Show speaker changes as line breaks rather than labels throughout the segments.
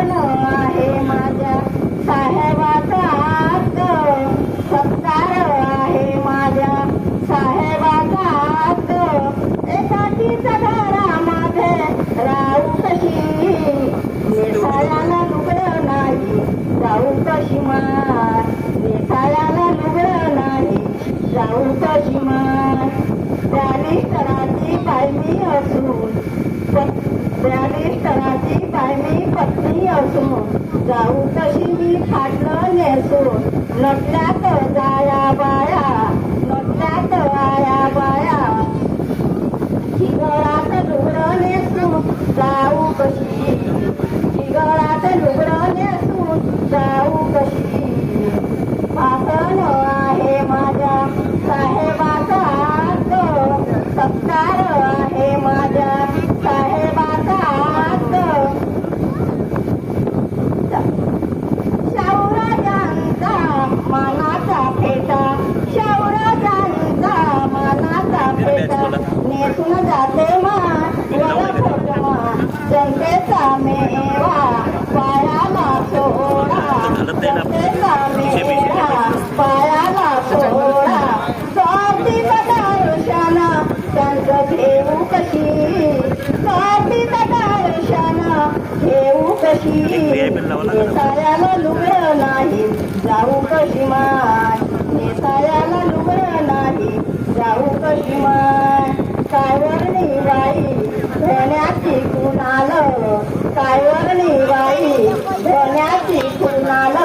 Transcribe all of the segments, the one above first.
भाषण आहे माझ्या साहेबाचा आज सत्कार आहे माझ्या साहेबाचा आज एकाचीच घरामध्ये राहू कशी? नेसायाला लुगडं नाही जाऊ कशी मार? नेसायाला लुगडं नाही जाऊ कशी मार? बॅरिस्टराची बायमी असून बॅरिस्टराची बायमी असो जाऊ कशी मी फाटलं नेसो नटल्यात जाया बाया नटल्यात आया बाया. शिगळात लुगडं नेसून जाऊ कशी. शिगळात लुगडं नेसून जाऊ कशी. नेसायाला लुगडं नाही जाऊ कशी माय नेसायाला लुगडं नाही जाऊ कशी माय कायवरणी बाई धण्याची कुणाल कायवरणी बाई धण्याची कुणाल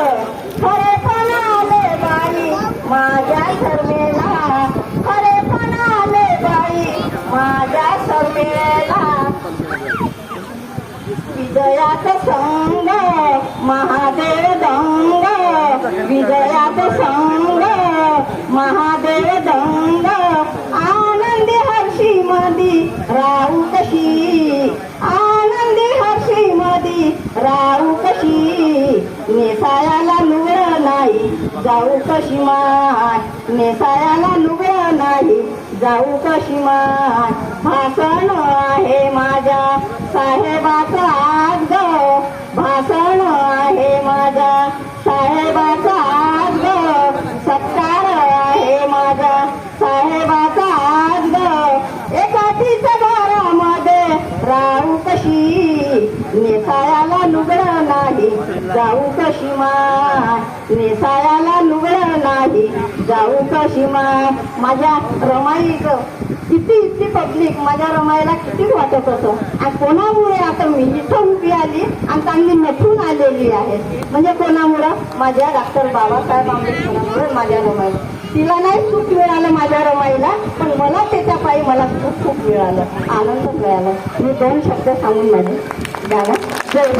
खरे पण आले बाई माझ्या शर्मेला खरे पण आले बाई माझ्या शर्मेला विजयात संग महादेव दंग. विजयात संग महादेव दंग. आनंदी हर्षी मदी राऊ कशी? आनंदी हर्षी मदी राऊ कशी? नेसायाला लुगडं नाही जाऊ कशी माय? नेसायाला लुगडं नाही जाऊ कशी माय? भाषण आहे माझ्या साहेबाचा साहेबाचा आज ग सत्कार आहे माझा. साहेबाचा आज ग एकाचीच घरामध्ये राहू कशी? नेसायाला लुगडं नाही जाऊ कशी मा? नेसायाला लुगडं नाही जाऊ कशी मा? माझ्या रमाईक किती इतकी पब्लिक माझ्या रमाईला किती वाटत होतं. आणि कोणामुळे मी इथं उभी आली आणि चांगली नटून आलेली आहे. म्हणजे कोणामुळं? माझ्या डॉक्टर बाबासाहेब आंबेडकरांमुळे माझ्या रमाई तिला नाही सुख मिळालं माझ्या रमाईला पण मला त्याच्या पायी मला खूप खूप मिळालं आनंद मिळाला. मी दोन शब्द सांगून माझे गाणं जय